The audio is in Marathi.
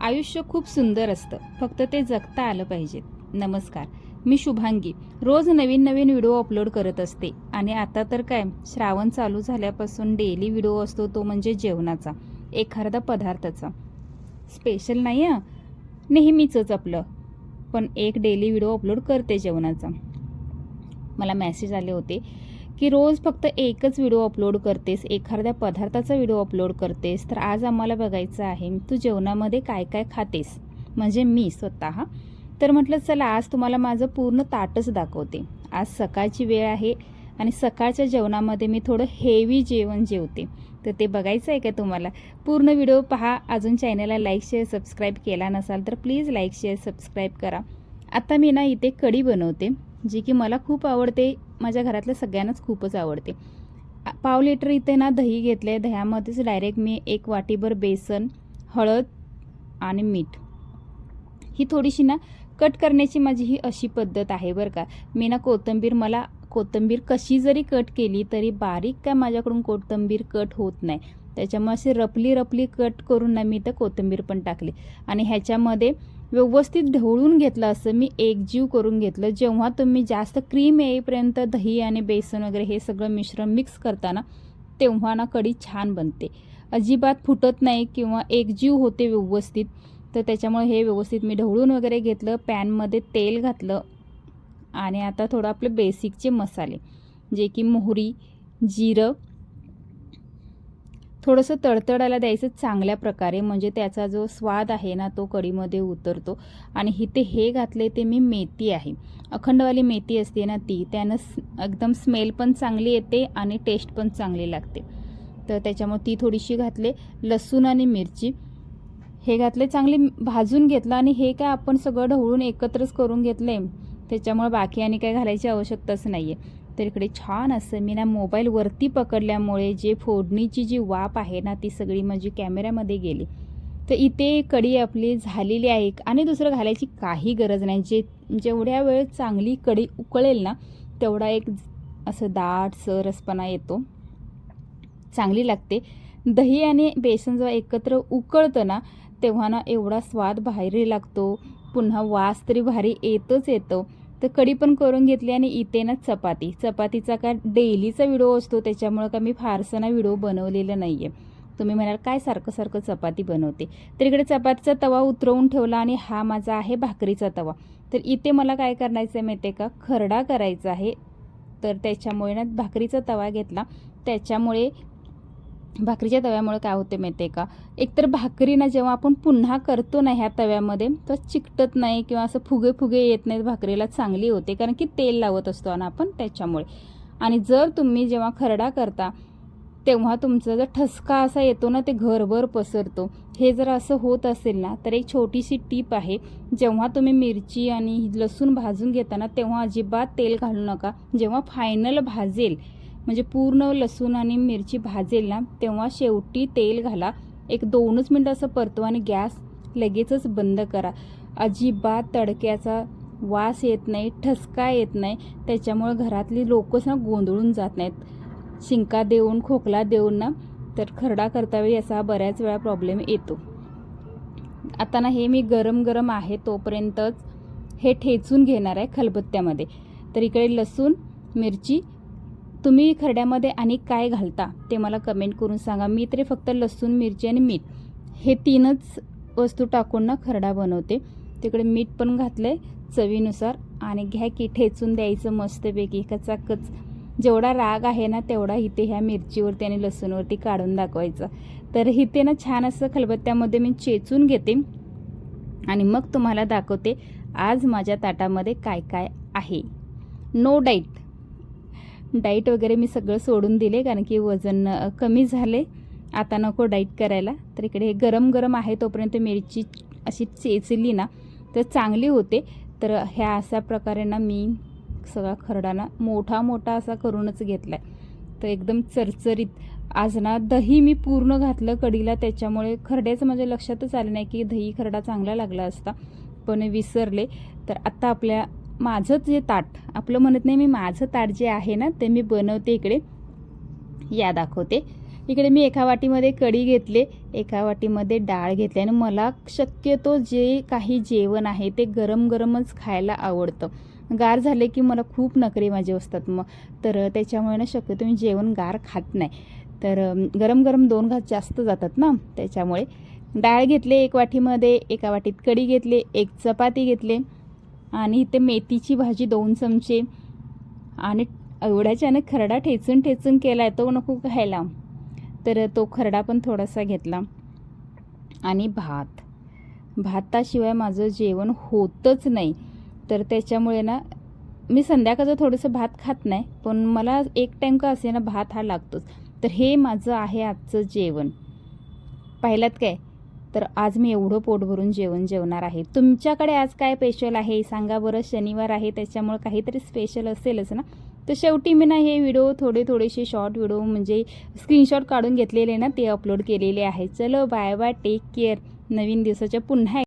आयुष्य खूप सुंदर असतं. फक्त ते जगता आलं पाहिजे. नमस्कार. मी शुभांगी. रोज नवीन नवीन व्हिडिओ अपलोड करत असते. आणि आता तर काय? श्रावण चालू झाल्यापासून डेली व्हिडिओ असतो तो म्हणजे जेवणाचा. एखादा पदार्थाचा. स्पेशल नाही हां. नेहमीचंच आपलं. पण एक डेली व्हिडिओ अपलोड करते जेवणाचा. मला मेसेज आले होते. की रोज फक्त एकच व्हिडिओ अपलोड करतेस एखाद्या पदार्थाचा व्हिडिओ अपलोड करतेस तर आज आम्हाला बघायचं आहे तू जेवणामध्ये काय काय खातेस? म्हणजे मी स्वतः. तर म्हटलं चला आज तुम्हाला माझं पूर्ण ताटच दाखवते. आज सकाळची वेळ आहे आणि सकाळच्या जेवणामध्ये मी थोडं हेवी जेवण जेवते. तर ते बघायचं आहे का तुम्हाला? पूर्ण व्हिडिओ पहा अजून चॅनलला लाईक शेअर सबस्क्राईब केला नसाल तर प्लीज लाईक शेअर सबस्क्राईब करा. आता मी ना इथे कढी बनवते. जी की मला खूप आवडते माझ्या घरातल्या सगळ्यांनाच खूपच आवडते. पाव लिटर इथे ना दही घेतलं आहे दह्यामध्येच डायरेक्ट मी एक वाटीभर बेसन हळद आणि मीठ. ही थोडीशी ना कट करण्याची माझी ही अशी पद्धत आहे बरं का. मी ना कोथिंबीर मला कोथिंबीर कशी जरी कट केली तरी बारीक काय माझ्याकडून कोथिंबीर कट होत नाही. त्याच्यामुळे अशी रपली रपली कट करून ना मी तर कोथिंबीर पण टाकली. आणि ह्याच्यामध्ये व्यवस्थित ढवळून घेतलं असं मी एकजीव करून घेतलं. जेव्हा तुम्ही जास्त क्रीम येईपर्यंत दही आणि बेसन वगैरे हे सगळं मिश्रण मिक्स करताना तेव्हा ना कढी छान बनते. अजिबात फुटत नाही किंवा एकजीव होते व्यवस्थित. तर त्याच्यामुळे हे व्यवस्थित मी ढवळून वगैरे घेतलं पॅनमध्ये तेल घातलं आणि आता थोडं आपले बेसिकचे मसाले जे की मोहरी जिरं थोडंसं तडतडायला द्यायचं चांगल्या प्रकारे म्हणजे त्याचा जो स्वाद आहे ना तो कढीमध्ये उतरतो. आणि इथे हे घातले ते मी मेथी आहे. अखंडवाली मेथी असते ना ती त्यानं एकदम स्मेल पण चांगली येते आणि टेस्ट पण चांगली लागते. तर त्याच्यामुळे ती थोडीशी घातले लसूण आणि मिरची. हे घातले चांगले भाजून घेतलं आणि हे काय आपण सगळं ढवळून एकत्रच करून घेतलं आहे त्याच्यामुळे बाकी आणि काय घालायची आवश्यकताच नाही आहे तर इकडे छान असं मी ना मोबाईलवरती पकडल्यामुळे जे फोडणीची जी वाफ आहे ना ती सगळी माझी कॅमेऱ्यामध्ये गेली. तर इथे कढी आपली झालेली आहे आणि दुसरं घालायची काही गरज नाही. जे जेवढ्या वेळ चांगली कढी उकळेल ना तेवढा एक असं दाट सरसपणा येतो. चांगली लागते. दही आणि बेसन जेव्हा एकत्र उकळतं ना तेव्हा ना एवढा स्वाद बाहेर लागतो. पुन्हा वास तरी भारी येतोच येतो. तर कढी पण करून घेतली आणि इथे ना चपाती. चपातीचा काय डेलीचा व्हिडिओ असतो त्याच्यामुळं का मी फारसा ना व्हिडिओ बनवलेलं नाही आहे तुम्ही म्हणाल काय सारखं सारखं चपाती बनवते? तर इकडे चपातीचा तवा उतरवून ठेवला आणि हा माझा आहे भाकरीचा तवा. तर इथे मला काय करायचं आहे माहिती आहे का? खरडा करायचा आहे. तर त्याच्यामुळे ना भाकरीचा तवा घेतला. त्याच्यामुळे भाकरीच्या तव्यामुळे काय होते माहिती आहे का? एकतर भाकरी ना जेव्हा आपण पुन्हा करतो ना ह्या तव्यामध्ये तर चिकटत नाही किंवा असं फुगे फुगे येत नाहीत भाकरीला चांगली होते. कारण की तेल लावत असतो ना आपण त्याच्यामुळे. आणि जर तुम्ही जेव्हा खरडा करता तेव्हा तुमचा जर ठसका असा येतो ना ते घरभर पसरतो. हे जर असं होत असेल ना तर एक छोटीशी टीप आहे. जेव्हा तुम्ही मिरची आणि लसूण भाजून घेताना तेव्हा अजिबात तेल घालू नका. जेव्हा फायनल भाजेल म्हणजे पूर्ण लसूण आणि मिरची भाजेल ना तेव्हा शेवटी तेल घाला. एक दोनच मिनटं असं परतवा आणि गॅस लगेचच बंद करा. अजिबात तडक्याचा वास येत नाही ठसका येत नाही. त्याच्यामुळे घरातली लोकच ना गोंधळून जात नाहीत. शिंका देऊन खोकला देऊन ना तर खरडा करता वेळी असा बऱ्याच वेळा प्रॉब्लेम येतो. आता ना हे मी गरम गरम आहे तोपर्यंतच हे ठेचून घेणार आहे खलबत्त्यामध्ये. तर इकडे लसूण मिरची तुम्ही खरड्यामध्ये आणि काय घालता ते मला कमेंट करून सांगा. मी तरी फक्त लसूण मिरची आणि मीठ हे तीनच वस्तू टाकून ना खरडा बनवते. तिकडे मीठ पण घातलं आहे चवीनुसार आणि घ्या की ठेचून द्यायचं मस्तपैकी. कचाकच जेवढा राग आहे ना तेवढा इथे ह्या मिरचीवरती आणि लसूणवरती काढून दाखवायचा. तर इथे ना छान असं खलबत्त्यामध्ये मी चेचून घेते आणि मग तुम्हाला दाखवते आज माझ्या ताटामध्ये काय काय आहे. नो डाईट डाईट वगैरे मी सगळं सोडून दिले कारण की वजन कमी झाले. आता नको डाईट करायला. तर इकडे हे गरम गरम आहे तोपर्यंत मिरची अशी चेचली ना तर चांगली होते. तर ह्या अशा प्रकारे ना मी सगळा खरडा ना मोठा मोठा असा करूनच घेतला आहे तर एकदम चरचरीत. आज ना दही मी पूर्ण घातलं कढीला त्याच्यामुळे खरड्याचं माझ्या लक्षातच आलं नाही की दही खरडा चांगला लागला असता. पण विसरले. तर आत्ता आपल्या माझं जे ताट आपलं म्हणत नाही मी माझं ताट जे आहे ना ते मी बनवते इकडे. या दाखवते. इकडे मी एका वाटीमध्ये कढी घेतले एका वाटीमध्ये डाळ घेतली आणि मला शक्यतो जे काही जेवण आहे ते गरम गरमच खायला आवडतं. गार झाले की मला खूप नखरे माझे असतात मग. तर त्याच्यामुळे ना शक्यतो मी जेवण गार खात नाही. तर गरम गरम दोन घास जास्त जातात ना त्याच्यामुळे. डाळ घेतले एक वाटीमध्ये एका वाटीत कढी घेतली एक चपाती घेतले. आणि इथे मेथीची भाजी दोन चमचे आणि एवढ्याच्यानं खरडा ठेचून ठेचून केला आहे तो नको खायला. तर तो खरडा पण थोडासा घेतला. आणि भात. भाताशिवाय माझं जेवण होतच नाही. तर त्याच्यामुळे ना मी संध्याकाळचं थोडंसं भात खात नाही पण मला एक टाईम का असे ना भात हा लागतोच. तर हे माझं आहे आजचं जेवण. पाहिलात काय? तर आज मी एवढं पोट भरून जेवण जेवणार आहे. तुमच्याकडे आज काय स्पेशल आहे? सांगा बरं. शनिवार आहे त्याच्यामुळे काहीतरी स्पेशल असेलच ना? तर शेवटी मी ना हे व्हिडिओ थोडे थोडेसे शॉर्ट व्हिडिओ म्हणजे स्क्रीनशॉट काढून घेतलेले ना ते अपलोड केलेले आहे. चलो बाय बाय टेक केअर नवीन दिवसाच्या पुन्हा